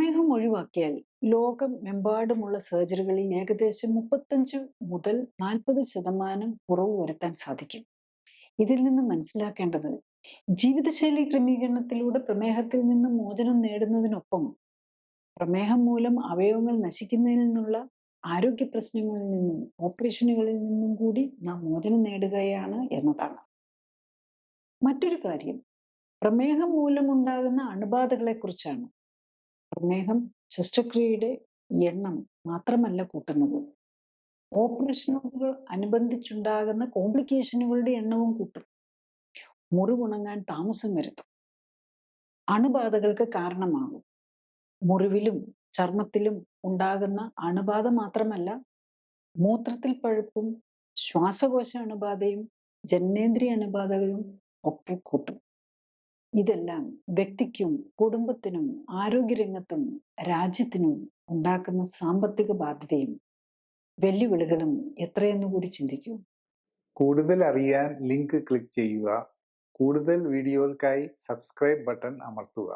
പ്രമേഹം ഒഴിവാക്കിയാൽ ലോകമെമ്പാടുമുള്ള സർജറികളിൽ ഏകദേശം മുപ്പത്തഞ്ച് മുതൽ നാൽപ്പത് ശതമാനം കുറവ് വരുത്താൻ സാധിക്കും. ഇതിൽ നിന്ന് മനസ്സിലാക്കേണ്ടത് ജീവിതശൈലി ക്രമീകരണത്തിലൂടെ പ്രമേഹത്തിൽ നിന്ന് മോചനം നേടുന്നതിനൊപ്പം പ്രമേഹം മൂലം അവയവങ്ങൾ നശിക്കുന്നതിൽ നിന്നുള്ള ആരോഗ്യ പ്രശ്നങ്ങളിൽ നിന്നും ഓപ്പറേഷനുകളിൽ നിന്നും കൂടി നാം മോചനം നേടുകയാണ് എന്നതാണ്. മറ്റൊരു കാര്യം പ്രമേഹം മൂലമുണ്ടാകുന്ന അണുബാധകളെക്കുറിച്ചാണ്. പ്രമേഹം ശസ്ത്രക്രിയയുടെ എണ്ണം മാത്രമല്ല കൂട്ടുന്നത്. ഓപ്പറേഷനുകൾ അനുബന്ധിച്ചുണ്ടാകുന്ന കോംപ്ലിക്കേഷനുകളുടെ എണ്ണവും കൂട്ടും. മുറിവുണങ്ങാൻ താമസം വരുത്തും. അണുബാധകൾക്ക് കാരണമാകും. മുറിവിലും ചർമ്മത്തിലും ഉണ്ടാകുന്ന അണുബാധ മാത്രമല്ല മൂത്രത്തിൽ പഴുപ്പും ശ്വാസകോശ അണുബാധയും ജനനേന്ദ്രിയ അണുബാധകളും ഒക്കെ കൂട്ടും. ഇതെല്ലാം വ്യക്തിക്കും കുടുംബത്തിനും ആരോഗ്യരംഗത്തും രാജ്യത്തിനും ഉണ്ടാക്കുന്ന സാമ്പത്തിക ബാധ്യതയും വെല്ലുവിളികളും എത്രയെന്ന് കൂടി ചിന്തിക്കൂ. കൂടുതൽ അറിയാൻ ലിങ്ക് ക്ലിക്ക് ചെയ്യുക. കൂടുതൽ വീഡിയോകൾക്കായി സബ്സ്ക്രൈബ് ബട്ടൺ അമർത്തുക.